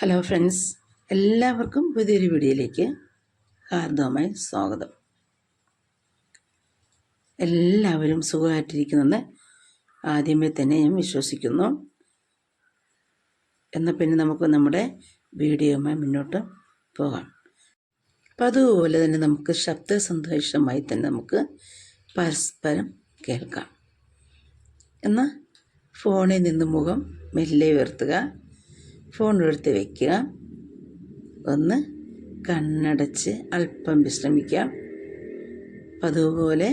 Hello friends എല്ലാവർക്കും പുതിയൊരു വീഡിയോയിലേക്ക് ഹാർദവമായി സ്വാഗതം. എല്ലാവരും സുഖമായിട്ടിരിക്കുന്നെന്ന് ആദ്യമേ തന്നെ ഞാൻ വിശ്വസിക്കുന്നു. എന്നാൽ പിന്നെ നമുക്ക് നമ്മുടെ വീഡിയോയുമായി മുന്നോട്ട് പോകാം. അപ്പം അതുപോലെ തന്നെ നമുക്ക് ശബ്ദ സന്ദേശമായി തന്നെ നമുക്ക് പരസ്പരം കേൾക്കാം. എന്നാൽ ഫോണിൽ നിന്ന് മുഖം മെല്ലെ ഉയർത്തുക ഫോൺ എടുത്ത് വയ്ക്കുക ഒന്ന് കണ്ണടച്ച് അല്പം വിശ്രമിക്കാം അതുപോലെ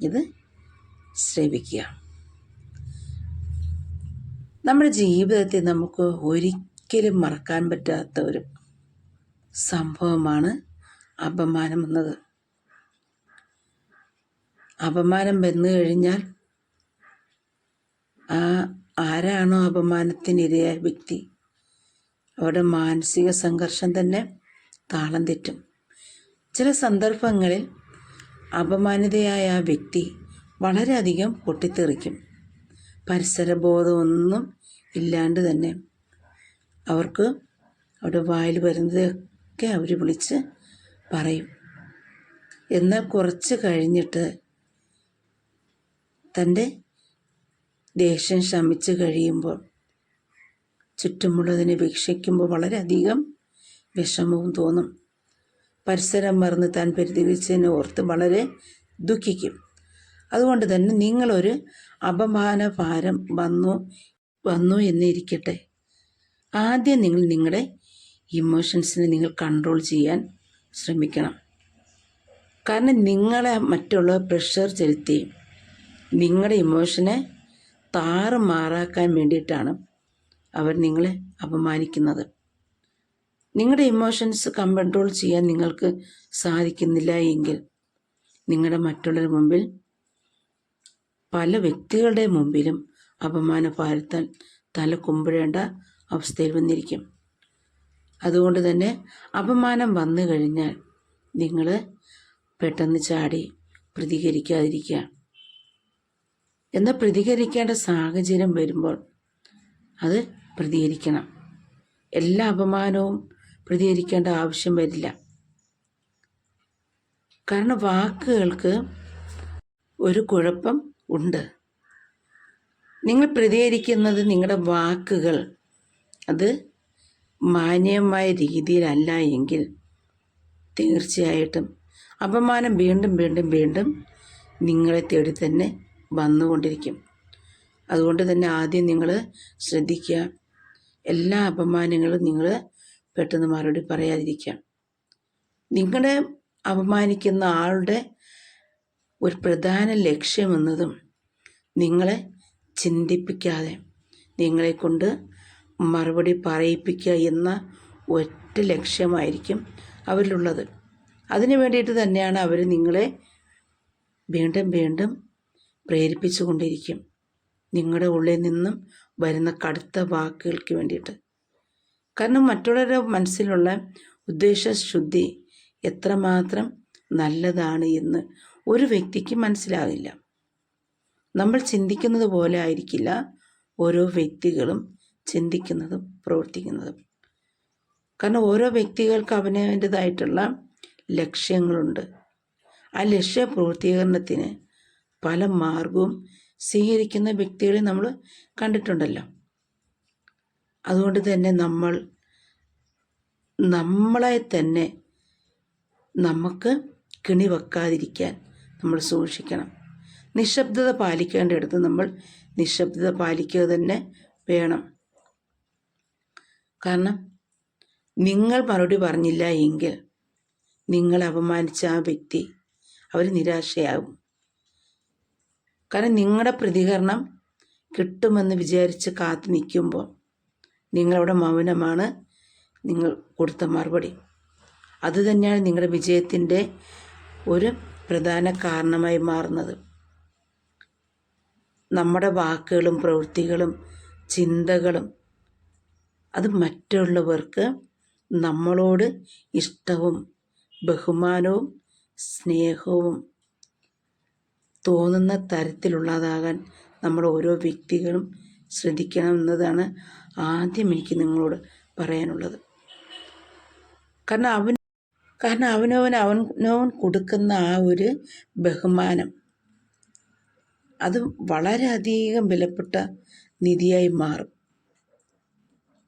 ഇത് ശ്രവിക്കുക. നമ്മുടെ ജീവിതത്തിൽ നമുക്ക് ഒരിക്കലും മറക്കാൻ പറ്റാത്ത ഒരു സംഭവമാണ് അപമാനം എന്നത്. അപമാനം വന്നു കഴിഞ്ഞാൽ ആ ആരാണോ അപമാനത്തിനിരയായ വ്യക്തി? അവരുടെ മാനസിക സംഘർഷം തന്നെ താളം തെറ്റും. ചില സന്ദർഭങ്ങളിൽ അപമാനിതയായ ആ വ്യക്തി വളരെയധികം പൊട്ടിത്തെറിക്കും. പരിസരബോധമൊന്നും ഇല്ലാണ്ട് തന്നെ അവർക്ക് അവിടെ വായിൽ വരുന്നതൊക്കെ അവർ വിളിച്ച് പറയും. എന്നാൽ കുറച്ച് കഴിഞ്ഞിട്ട് തന്റെ ദേഷ്യം ശമിച്ച് കഴിയുമ്പോൾ ചുറ്റുമുള്ളതിനെ വീക്ഷിക്കുമ്പോൾ വളരെയധികം വിഷമവും തോന്നും. പരിസരം മറന്ന് താൻ പരിധിവിച്ചതിനെ ഓർത്ത് വളരെ ദുഃഖിക്കും. അതുകൊണ്ട് തന്നെ നിങ്ങളൊരു അപമാന ഭാരം വന്നു വന്നു എന്നിരിക്കട്ടെ. ആദ്യം നിങ്ങൾ നിങ്ങളുടെ ഇമോഷൻസിനെ നിങ്ങൾ കൺട്രോൾ ചെയ്യാൻ ശ്രമിക്കണം. കാരണം നിങ്ങളെ മറ്റുള്ള പ്രഷർ ചെലുത്തി നിങ്ങളുടെ ഇമോഷനെ താറുമാറാക്കാൻ വേണ്ടിയിട്ടാണ് അവർ നിങ്ങളെ അപമാനിക്കുന്നത്. നിങ്ങളുടെ ഇമോഷൻസ് കൺട്രോൾ ചെയ്യാൻ നിങ്ങൾക്ക് സാധിക്കുന്നില്ല എങ്കിൽ നിങ്ങളുടെ മറ്റുള്ളവരുടെ മുമ്പിൽ പല വ്യക്തികളുടെ മുമ്പിലും അപമാന ഭാരത്താൽ തല കുമ്പിടേണ്ട അവസ്ഥയിൽ വന്നിരിക്കും. അതുകൊണ്ട് തന്നെ അപമാനം വന്നു കഴിഞ്ഞാൽ നിങ്ങൾ പെട്ടെന്ന് ചാടി പ്രതികരിക്കാതിരിക്കുക. എന്നാൽ പ്രതികരിക്കേണ്ട സാഹചര്യം വരുമ്പോൾ അത് പ്രതികരിക്കണം. എല്ലാ അപമാനവും പ്രതികരിക്കേണ്ട ആവശ്യം വരില്ല. കാരണം വാക്കുകൾക്ക് ഒരു കുഴപ്പം ഉണ്ട്. നിങ്ങൾ പ്രതികരിക്കുന്നത് നിങ്ങളുടെ വാക്കുകൾ അത് മാന്യമായ രീതിയിലല്ല എങ്കിൽ തീർച്ചയായിട്ടും അപമാനം വീണ്ടും വീണ്ടും വീണ്ടും നിങ്ങളെ തേടി തന്നെ വന്നുകൊണ്ടിരിക്കും. അതുകൊണ്ട് തന്നെ ആദ്യം നിങ്ങൾ ശ്രദ്ധിക്കുക. എല്ലാ അപമാനങ്ങളും നിങ്ങൾ പെട്ടെന്ന് മറുപടി പറയാതിരിക്കുക. നിങ്ങളെ അപമാനിക്കുന്ന ആളുടെ ഒരു പ്രധാന ലക്ഷ്യമെന്നതും നിങ്ങളെ ചിന്തിപ്പിക്കാതെ നിങ്ങളെക്കൊണ്ട് മറുപടി പറയിപ്പിക്കുക എന്ന ഒറ്റ ലക്ഷ്യമായിരിക്കും അവരിലുള്ളത്. അതിനു വേണ്ടിയിട്ട് തന്നെയാണ് അവർ നിങ്ങളെ വീണ്ടും വീണ്ടും പ്രേരിപ്പിച്ചു കൊണ്ടിരിക്കും നിങ്ങളുടെ ഉള്ളിൽ നിന്നും വരുന്ന കടുത്ത വാക്കുകൾക്ക് വേണ്ടിയിട്ട്. കാരണം മറ്റുള്ളവരുടെ മനസ്സിലുള്ള ഉദ്ദേശശുദ്ധി എത്രമാത്രം നല്ലതാണ് എന്ന് ഒരു വ്യക്തിക്ക് മനസ്സിലാകില്ല നമ്മൾ ചിന്തിക്കുന്നത് പോലെ ആയിരിക്കില്ല ഓരോ വ്യക്തികളും ചിന്തിക്കുന്നതും പ്രവർത്തിക്കുന്നതും. കാരണം ഓരോ വ്യക്തികൾക്ക് അവനവന്റെതായിട്ടുള്ള ലക്ഷ്യങ്ങളുണ്ട്. ആ ലക്ഷ്യ പൂർത്തീകരണത്തിന് പല മാർഗവും സ്വീകരിക്കുന്ന വ്യക്തികളെ നമ്മൾ കണ്ടിട്ടുണ്ടല്ലോ. അതുകൊണ്ട് തന്നെ നമ്മൾ നമ്മളെ തന്നെ നമുക്ക് കിണി വെക്കാതിരിക്കാൻ നമ്മൾ സൂക്ഷിക്കണം. നിശബ്ദത പാലിക്കേണ്ടിടത്ത് നമ്മൾ നിശബ്ദത പാലിക്കുക തന്നെ വേണം. കാരണം നിങ്ങൾ മറുപടി പറഞ്ഞില്ല എങ്കിൽ നിങ്ങൾ അപമാനിച്ച ആ വ്യക്തി അവർ നിരാശയാകും. കാരണം നിങ്ങളുടെ പ്രതികരണം കിട്ടുമെന്ന് വിചാരിച്ച് കാത്തു നിൽക്കുമ്പോൾ നിങ്ങളവിടെ മൗനമാണ് നിങ്ങൾ കൊടുത്ത മറുപടി. അതുതന്നെയാണ് നിങ്ങളുടെ വിജയത്തിന്റെ ഒരു പ്രധാന കാരണമായി മാറുന്നത്. നമ്മുടെ വാക്കുകളും പ്രവൃത്തികളും ചിന്തകളും അത് മറ്റുള്ളവർക്ക് നമ്മളോട് ഇഷ്ടവും ബഹുമാനവും സ്നേഹവും തോന്നുന്ന തരത്തിലുള്ളതാകാൻ നമ്മൾ ഓരോ വ്യക്തികളും ശ്രദ്ധിക്കണം എന്നതാണ് ആദ്യം എനിക്ക് നിങ്ങളോട് പറയാനുള്ളത്. കാരണം അവൻ കാരണം അവനവൻ അവനവൻ കൊടുക്കുന്ന ആ ഒരു ബഹുമാനം അത് വളരെയധികം വിലപ്പെട്ട നിധിയായി മാറും.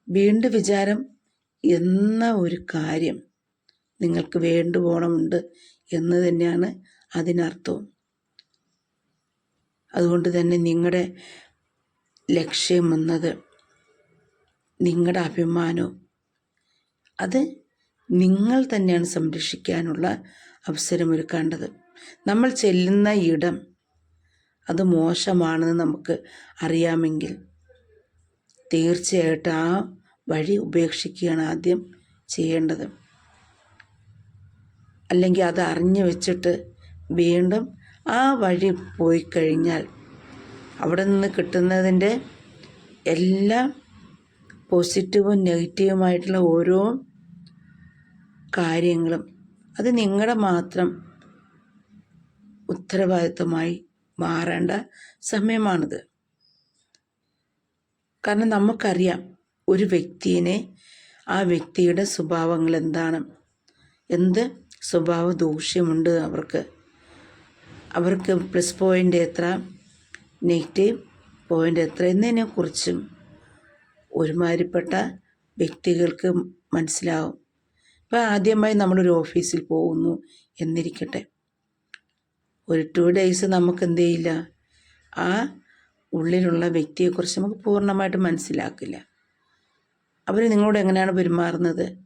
വീണ്ടും വിചാരം എന്ന ഒരു കാര്യം നിങ്ങൾക്ക് വേണ്ടുപോണമുണ്ട് എന്ന് തന്നെയാണ് അതിനർത്ഥവും. അതുകൊണ്ട് തന്നെ നിങ്ങളുടെ ലക്ഷ്യം എന്നത് നിങ്ങളുടെ അഭിമാനവും അത് നിങ്ങൾ തന്നെയാണ് സംരക്ഷിക്കാനുള്ള അവസരമൊരുക്കേണ്ടത് നമ്മൾ ചെല്ലുന്ന ഇടം അത് മോശമാണെന്ന് നമുക്ക് അറിയാമെങ്കിൽ തീർച്ചയായിട്ടും ആ വഴി ഉപേക്ഷിക്കുകയാണ് ആദ്യം ചെയ്യേണ്ടത്. അല്ലെങ്കിൽ അത് അറിഞ്ഞു വെച്ചിട്ട് വീണ്ടും ആ വഴി പോയി കഴിഞ്ഞാൽ അവിടെ നിന്ന് കിട്ടുന്നതിന്റെ എല്ലാ പോസിറ്റീവും നെഗറ്റീവുമായിട്ടുള്ള ഓരോ കാര്യങ്ങളും അത് നിങ്ങളുടെ മാത്രം ഉത്തരവാദിത്വമായി മാറേണ്ട സമയമാണിത്. കാരണം നമുക്കറിയാം ഒരു വ്യക്തിയെ ആ വ്യക്തിയുടെ സ്വഭാവങ്ങൾ എന്താണ്? എന്ത് സ്വഭാവ ദൂഷ്യമുണ്ട് അവർക്ക്? അവർക്ക് പ്ലസ് പോയിന്റ് എത്ര? നെഗറ്റീവ് പോയിന്റ് എത്ര? എന്നതിനെക്കുറിച്ചും ഒരുമാതിരിപ്പെട്ട വ്യക്തികൾക്ക് മനസ്സിലാവും. ഇപ്പോൾ ആദ്യമായി നമ്മളൊരു ഓഫീസിൽ പോകുന്നു എന്നിരിക്കട്ടെ. ഒരു ടു ഡേയ്സ് നമുക്ക് എന്ത് ചെയ്യില്ല? ആ ഉള്ളിലുള്ള വ്യക്തിയെക്കുറിച്ച് നമുക്ക് പൂർണമായിട്ട് മനസ്സിലാക്കില്ല. അവർ നിങ്ങളോട് എങ്ങനെയാണ് പെരുമാറുന്നത്?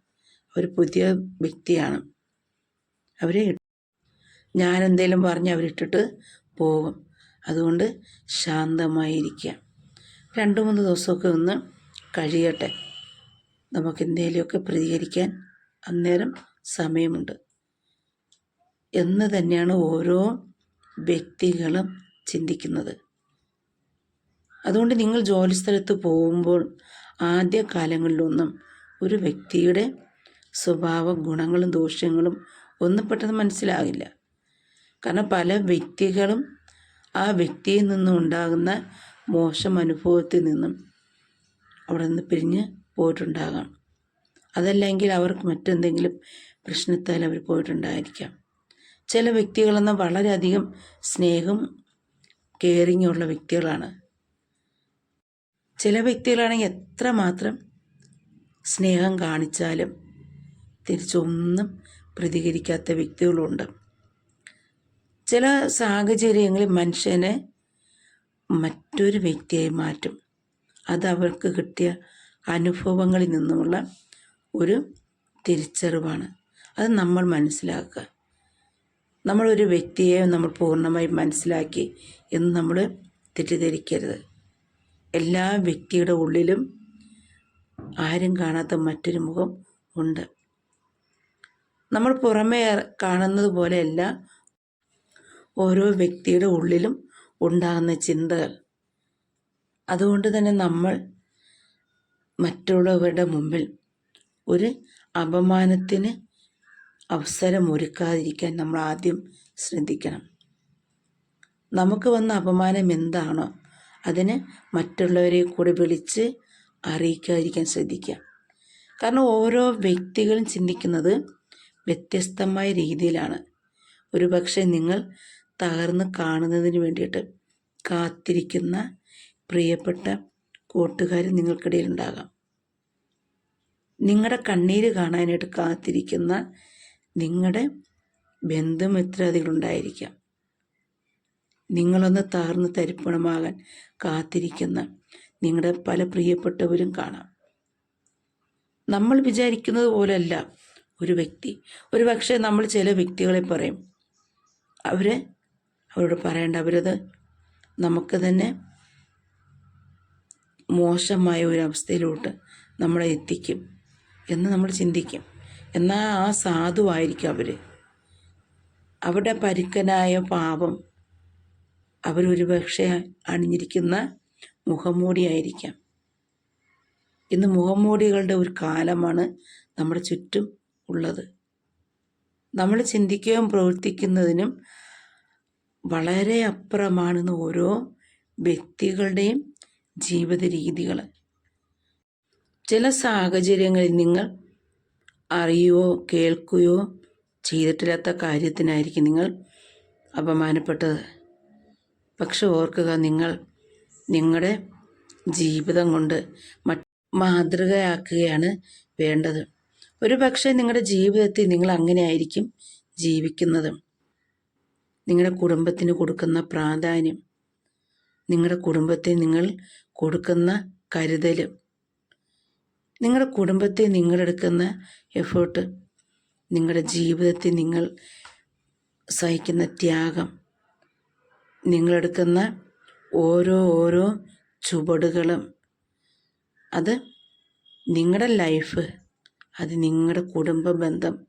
ഒരു പുതിയ വ്യക്തിയാണ്. അവരെ ഞാൻ എന്തെങ്കിലും പറഞ്ഞ് അവരിട്ടിട്ട് പോകും അതുകൊണ്ട് ശാന്തമായിരിക്കുക രണ്ട് മൂന്ന് ദിവസമൊക്കെ ഒന്ന് കഴിയട്ടെ. നമുക്ക് എന്തെങ്കിലുമൊക്കെ പ്രതികരിക്കാൻ അന്നേരം സമയമുണ്ട്. എന്ന് തന്നെയാണ് ഓരോ വ്യക്തികളും ചിന്തിക്കുന്നത്. അതുകൊണ്ട് നിങ്ങൾ ജോലിസ്ഥലത്ത് പോകുമ്പോൾ ആദ്യ കാലങ്ങളിലൊന്നും ഒരു വ്യക്തിയുടെ സ്വഭാവ ഗുണങ്ങളും ദോഷങ്ങളും ഒന്നും പെട്ടെന്ന് മനസ്സിലാകില്ല. കാരണം പല വ്യക്തികളും ആ വ്യക്തിയിൽ നിന്നും ഉണ്ടാകുന്ന മോശം അനുഭവത്തിൽ നിന്നും അവിടെ നിന്ന് പിരിഞ്ഞ് പോയിട്ടുണ്ടാകാം. അതല്ലെങ്കിൽ അവർക്ക് മറ്റെന്തെങ്കിലും പ്രശ്നത്താൽ അവർ പോയിട്ടുണ്ടായിരിക്കാം. ചില വ്യക്തികളെന്ന് വളരെയധികം സ്നേഹം കെയറിങ്ങുള്ള വ്യക്തികളാണ്. ചില വ്യക്തികളാണെങ്കിൽ എത്ര മാത്രം സ്നേഹം കാണിച്ചാലും തിരിച്ചൊന്നും പ്രതികരിക്കാത്ത വ്യക്തികളുണ്ട്. ചില സാഹചര്യങ്ങളിൽ മനുഷ്യനെ മറ്റൊരു വ്യക്തിയായി മാറ്റും. അത് അവർക്ക് കിട്ടിയ അനുഭവങ്ങളിൽ നിന്നുമുള്ള ഒരു തിരിച്ചറിവാണ്. അത് നമ്മൾ മനസ്സിലാക്കുക. നമ്മളൊരു വ്യക്തിയെ നമ്മൾ പൂർണമായി മനസ്സിലാക്കി എന്ന് നമ്മൾ തെറ്റിദ്ധരിക്കരുത്. എല്ലാ വ്യക്തിയുടെ ഉള്ളിലും ആരും കാണാത്ത മറ്റൊരു മുഖം ഉണ്ട്. നമ്മൾ പുറമേ കാണുന്നത് പോലെയല്ല ഓരോ വ്യക്തിയുടെ ഉള്ളിലും ഉണ്ടാകുന്ന ചിന്തകൾ. അതുകൊണ്ട് തന്നെ നമ്മൾ മറ്റുള്ളവരുടെ മുമ്പിൽ ഒരു അപമാനത്തിന് അവസരം ഒരുക്കാതിരിക്കാൻ നമ്മൾ ആദ്യം ശ്രദ്ധിക്കണം. നമുക്ക് വന്ന അപമാനം എന്താണോ അതിന് മറ്റുള്ളവരെ കൂടെ വിളിച്ച് അറിയിക്കാതിരിക്കാൻ ശ്രദ്ധിക്കുക. കാരണം ഓരോ വ്യക്തികളും ചിന്തിക്കുന്നത് വ്യത്യസ്തമായ രീതിയിലാണ്. ഒരുപക്ഷെ നിങ്ങൾ തകർന്ന് കാണുന്നതിന് വേണ്ടിയിട്ട് കാത്തിരിക്കുന്ന പ്രിയപ്പെട്ട കൂട്ടുകാർ നിങ്ങൾക്കിടയിൽ ഉണ്ടാകാം. നിങ്ങളുടെ കണ്ണീര് കാണാനായിട്ട് കാത്തിരിക്കുന്ന നിങ്ങളുടെ ബന്ധുമിത്രാദികളുണ്ടായിരിക്കാം. നിങ്ങളൊന്ന് തകർന്ന് തരിപ്പണമാകാൻ കാത്തിരിക്കുന്ന നിങ്ങളുടെ പല പ്രിയപ്പെട്ടവരും കാണാം. നമ്മൾ വിചാരിക്കുന്നത് പോലെയല്ല ഒരു വ്യക്തി. ഒരു പക്ഷേ നമ്മൾ ചില വ്യക്തികളെ പറയും. അവരെ അവരോട് പറയേണ്ട. അവരത് നമുക്ക് തന്നെ മോശമായ ഒരു അവസ്ഥയിലോട്ട് നമ്മളെ എത്തിക്കും എന്ന് നമ്മൾ ചിന്തിക്കും. എന്നാൽ ആ സാധുവായിരിക്കും അവർ അവരുടെ പരുക്കനായ പാപം അവരൊരു പക്ഷേ അണിഞ്ഞിരിക്കുന്ന മുഖംമൂടിയായിരിക്കാം. ഇന്ന് മുഖംമൂടികളുടെ ഒരു കാലമാണ് നമ്മുടെ ചുറ്റും ഉള്ളത്. നമ്മൾ ചിന്തിക്കുകയും പ്രവർത്തിക്കുന്നതിനും വളരെ അപ്പുറമാണെന്ന് ഓരോ വ്യക്തികളുടെയും ജീവിത രീതികൾ ചില സാഹചര്യങ്ങളിൽ നിങ്ങൾ അറിയുകയോ കേൾക്കുകയോ ചെയ്തിട്ടില്ലാത്ത കാര്യത്തിനായിരിക്കും നിങ്ങൾ അപമാനപ്പെട്ടത്. പക്ഷെ ഓർക്കുക നിങ്ങൾ നിങ്ങളുടെ ജീവിതം കൊണ്ട് മാതൃകയാക്കുകയാണ് വേണ്ടത്. ഒരു പക്ഷേ നിങ്ങളുടെ ജീവിതത്തിൽ നിങ്ങൾ അങ്ങനെ ആയിരിക്കും ജീവിക്കുന്നത്. നിങ്ങളുടെ കുടുംബത്തിന് കൊടുക്കുന്ന പ്രാധാന്യം. നിങ്ങളുടെ കുടുംബത്തെ നിങ്ങൾ കൊടുക്കുന്ന കരുതൽ. നിങ്ങളുടെ കുടുംബത്തെ നിങ്ങളെടുക്കുന്ന എഫേർട്ട് നിങ്ങളുടെ ജീവിതത്തെ നിങ്ങൾ സഹിക്കുന്ന ത്യാഗം. നിങ്ങളെടുക്കുന്ന ഓരോ ഓരോ ചുവടുകളും. അത് നിങ്ങളുടെ ലൈഫ് അത് നിങ്ങളുടെ കുടുംബ ബന്ധം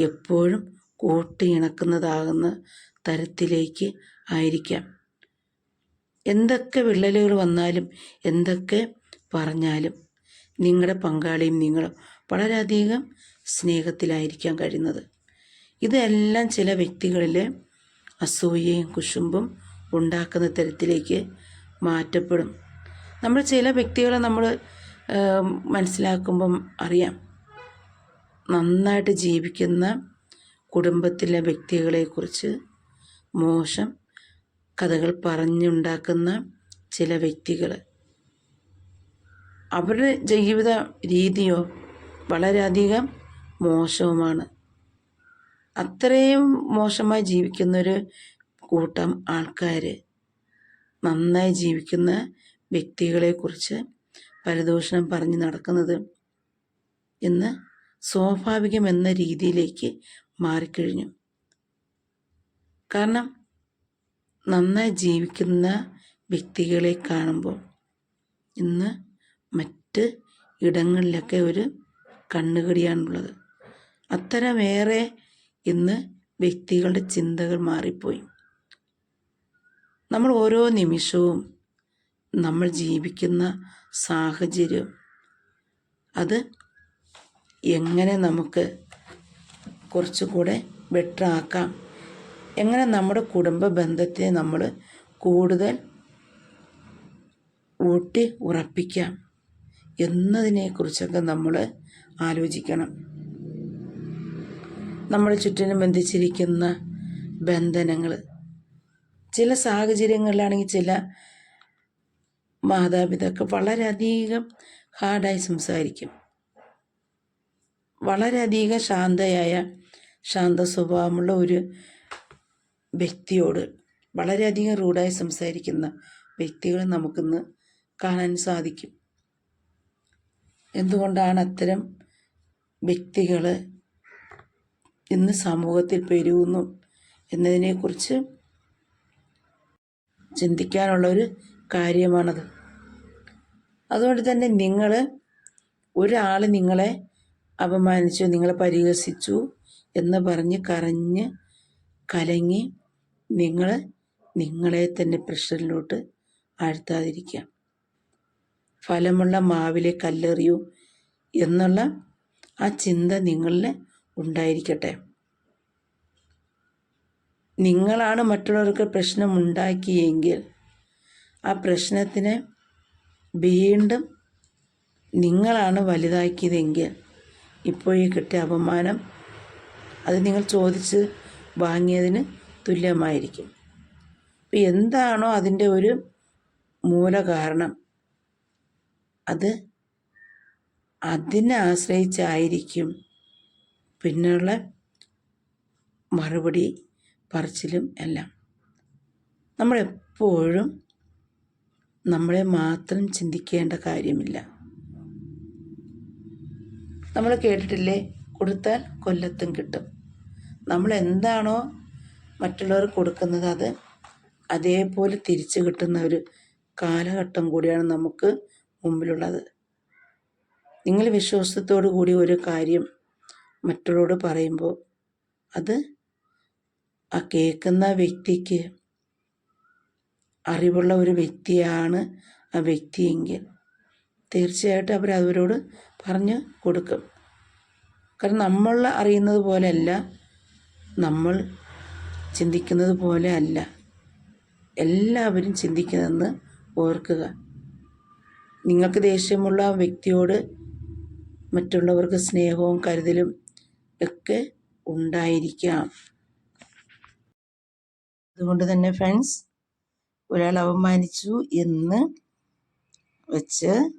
എപ്പോഴും കൂട്ടിയിണക്കുന്നതാകുന്ന തരത്തിലേക്ക് ആയിരിക്കാം. എന്തൊക്കെ വിള്ളലുകൾ വന്നാലും എന്തൊക്കെ പറഞ്ഞാലും നിങ്ങളുടെ പങ്കാളിയും നിങ്ങളും വളരെയധികം സ്നേഹത്തിലായിരിക്കാൻ കഴിയുന്നത്. ഇതെല്ലാം ചില വ്യക്തികളിലെ അസൂയയും കുശുമ്പും ഉണ്ടാക്കുന്ന തരത്തിലേക്ക് മാറ്റപ്പെടും. നമ്മൾ ചില വ്യക്തികളെ നമ്മൾ മനസ്സിലാക്കുമ്പം അറിയാം. നന്നായിട്ട് ജീവിക്കുന്ന കുടുംബത്തിലെ വ്യക്തികളെക്കുറിച്ച് മോശം കഥകൾ പറഞ്ഞുണ്ടാക്കുന്ന ചില വ്യക്തികൾ അവരുടെ ജീവിത രീതിയോ വളരെയധികം മോശവുമാണ്. അത്രയും മോശമായി ജീവിക്കുന്നൊരു കൂട്ടം ആൾക്കാർ നന്നായി ജീവിക്കുന്ന വ്യക്തികളെക്കുറിച്ച് പരദൂഷണം പറഞ്ഞ് നടക്കുന്നത് ഇന്ന് സ്വാഭാവികമെന്ന രീതിയിലേക്ക് മാറിക്കഴിഞ്ഞു. കാരണം നന്നായി ജീവിക്കുന്ന വ്യക്തികളെ കാണുമ്പോൾ ഇന്ന് മറ്റ് ഇടങ്ങളിലൊക്കെ ഒരു കണ്ണുകടിയാണുള്ളത്. അത്തരമേറെ ഇന്ന് വ്യക്തികളുടെ ചിന്തകൾ മാറിപ്പോയി. നമ്മൾ ഓരോ നിമിഷവും നമ്മൾ ജീവിക്കുന്ന സാഹചര്യം അത് എങ്ങനെ നമുക്ക് കുറച്ചുകൂടെ ബെറ്റർ ആക്കാം എങ്ങനെ നമ്മുടെ കുടുംബ ബന്ധത്തെ നമ്മൾ കൂടുതൽ ഊട്ടി ഉറപ്പിക്കാം എന്നതിനെക്കുറിച്ചൊക്കെ നമ്മൾ ആലോചിക്കണം. നമ്മുടെ ചുറ്റിനും ബന്ധിച്ചിരിക്കുന്ന ബന്ധനങ്ങൾ. ചില സാഹചര്യങ്ങളിലാണെങ്കിൽ ചില മാതാപിതാക്കൾ വളരെയധികം ഹാർഡായി സംസാരിക്കും. വളരെയധികം ശാന്തയായ ശാന്ത സ്വഭാവമുള്ള ഒരു വ്യക്തിയോട് വളരെയധികം റൂഡായി സംസാരിക്കുന്ന വ്യക്തികളെ നമുക്കിന്ന് കാണാൻ സാധിക്കും. എന്തുകൊണ്ടാണ് അത്തരം വ്യക്തികൾ ഇന്ന് സമൂഹത്തിൽ പെരുകുന്നു എന്നതിനെക്കുറിച്ച് ചിന്തിക്കാനുള്ള ഒരു കാര്യമാണത്. അതുകൊണ്ട് തന്നെ നിങ്ങൾ ഒരാൾ നിങ്ങളെ അപമാനിച്ചു നിങ്ങളെ പരിഹസിച്ചു എന്ന് പറഞ്ഞ് കരഞ്ഞ് കലങ്ങി നിങ്ങൾ നിങ്ങളെ തന്നെ പ്രഷറിലോട്ട് ആഴ്ത്താതിരിക്കുക ഫലമുള്ള മാവിലെ കല്ലെറിയൂ എന്നുള്ള ആ ചിന്ത നിങ്ങളിൽ ഉണ്ടായിരിക്കട്ടെ. നിങ്ങളാണ് മറ്റുള്ളവർക്ക് പ്രശ്നം ഉണ്ടാക്കിയെങ്കിൽ ആ പ്രശ്നത്തിനെ വീണ്ടും നിങ്ങളാണ് വലുതാക്കിയതെങ്കിൽ ഇപ്പോൾ ഈ കിട്ടിയ അപമാനം അത് നിങ്ങൾ ചോദിച്ച് വാങ്ങിയതിന് തുല്യമായിരിക്കും. ഇപ്പം എന്താണോ അതിന്റെ ഒരു മൂലകാരണം അത് അതിനെ ആശ്രയിച്ചായിരിക്കും പിന്നെയുള്ള മറുപടി പറച്ചിലും എല്ലാം. നമ്മളെപ്പോഴും നമ്മളെ മാത്രം ചിന്തിക്കേണ്ട കാര്യമില്ല. നമ്മൾ കേട്ടിട്ടില്ലേ? കൊടുത്താൽ കൊല്ലത്തും കിട്ടും. നമ്മൾ എന്താണോ മറ്റുള്ളവർ കൊടുക്കുന്നത് അത് അതേപോലെ തിരിച്ചു കിട്ടുന്ന ഒരു കാലഘട്ടം കൂടിയാണ് നമുക്ക് മുമ്പിലുള്ളത്. നിങ്ങൾ വിശ്വാസത്തോടു കൂടി ഒരു കാര്യം മറ്റുള്ളവരോട് പറയുമ്പോൾ അത് ആ കേൾക്കുന്ന വ്യക്തിക്ക് അറിവുള്ള ഒരു വ്യക്തിയാണ് ആ വ്യക്തിയെങ്കിൽ തീർച്ചയായിട്ടും അവർ അവരോട് പറഞ്ഞ് കൊടുക്കും. കാരണം നമ്മൾ അറിയുന്നത് പോലെയല്ല നമ്മൾ ചിന്തിക്കുന്നത് പോലെ അല്ല. എല്ലാവരും ചിന്തിക്കുന്നതെന്ന് ഓർക്കുക. നിങ്ങൾക്ക് ദേഷ്യമുള്ള വ്യക്തിയോട് മറ്റുള്ളവർക്ക് സ്നേഹവും കരുതലും ഒക്കെ ഉണ്ടായിരിക്കാം. അതുകൊണ്ട് തന്നെ ഫ്രണ്ട്സ് ഒരാൾ അപമാനിച്ചു എന്ന് വെച്ച്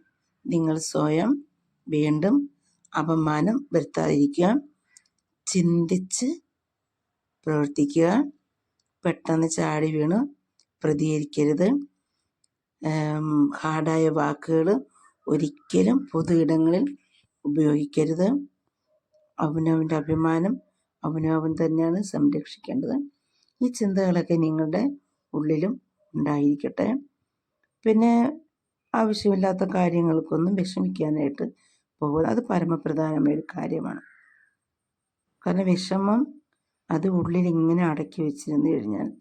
നിങ്ങൾ സ്വയം വീണ്ടും അപമാനം വരുത്താതിരിക്കുക. ചിന്തിച്ച് പ്രവർത്തിക്കുക. പെട്ടെന്ന് ചാടി വീണ്. പ്രതികരിക്കരുത്. ഹാർഡായ വാക്കുകൾ ഒരിക്കലും പൊതു ഇടങ്ങളിൽ ഉപയോഗിക്കരുത്. അവനവന്റെ അഭിമാനം അവനവൻ തന്നെയാണ് സംരക്ഷിക്കേണ്ടത്. ഈ ചിന്തകളൊക്കെ നിങ്ങളുടെ ഉള്ളിലും ഉണ്ടായിരിക്കട്ടെ. പിന്നെ ആവശ്യമില്ലാത്ത കാര്യങ്ങൾക്കൊന്നും വിഷമിക്കാനായിട്ട് പോകുക അത് പരമപ്രധാനമായ ഒരു കാര്യമാണ്. കാരണം വിഷമം അത് ഉള്ളിൽ ഇങ്ങനെ അടക്കി വെച്ചിരുന്ന് കഴിഞ്ഞാൽ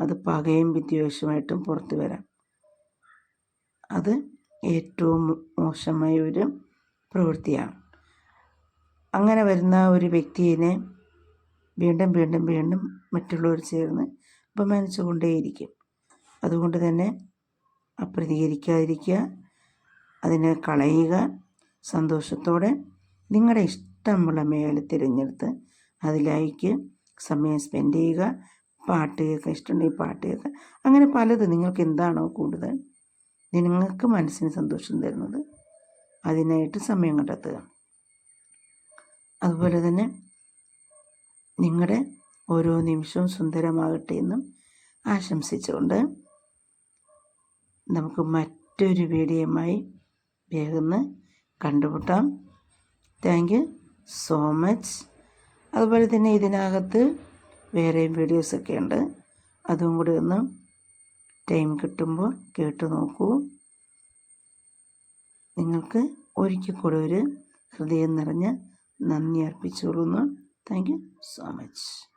അത് പകയും വിദ്വേഷമായിട്ടും പുറത്തു വരാം. അത് ഏറ്റവും മോശമായ ഒരു പ്രവൃത്തിയാണ്. അങ്ങനെ വരുന്ന ഒരു വ്യക്തിയെ വീണ്ടും വീണ്ടും വീണ്ടും മറ്റുള്ളവർ ചേർന്ന് അപമാനിച്ചു കൊണ്ടേയിരിക്കും അതുകൊണ്ട് തന്നെ അപ്രതികരിക്കാതിരിക്കുക അതിനെ കളയുക സന്തോഷത്തോടെ നിങ്ങളുടെ ഇഷ്ടമുള്ള മേഖല തിരഞ്ഞെടുത്ത് അതിലേക്ക് സമയം സ്പെൻഡ് ചെയ്യുക. പാട്ട് കേൾക്കുക ഇഷ്ടമുണ്ടെങ്കിൽ പാട്ട് കേൾക്കുക അങ്ങനെ പലത് നിങ്ങൾക്ക് എന്താണോ കൂടുതൽ നിങ്ങൾക്ക് മനസ്സിന് സന്തോഷം തരുന്നത് അതിനായിട്ട് സമയം കണ്ടെത്തുക. അതുപോലെ തന്നെ നിങ്ങളുടെ ഓരോ നിമിഷവും സുന്ദരമാകട്ടെ എന്നും ആശംസിച്ചുകൊണ്ട് നമുക്ക് മറ്റൊരു വീഡിയോയുമായി വേഗം കണ്ടുമുട്ടാം. താങ്ക് യു സോ മച്ച് അതുപോലെ തന്നെ ഇതിനകത്ത് വേറെയും വീഡിയോസൊക്കെ ഉണ്ട് അതും കൂടി ഒന്ന് ടൈം കിട്ടുമ്പോൾ കേട്ടു നോക്കൂ. നിങ്ങൾക്ക് ഒരിക്കൽ കൂടെ ഒരു ഹൃദയം നിറഞ്ഞ് നന്ദി അർപ്പിച്ചുകൊള്ളുന്നു. Thank you so much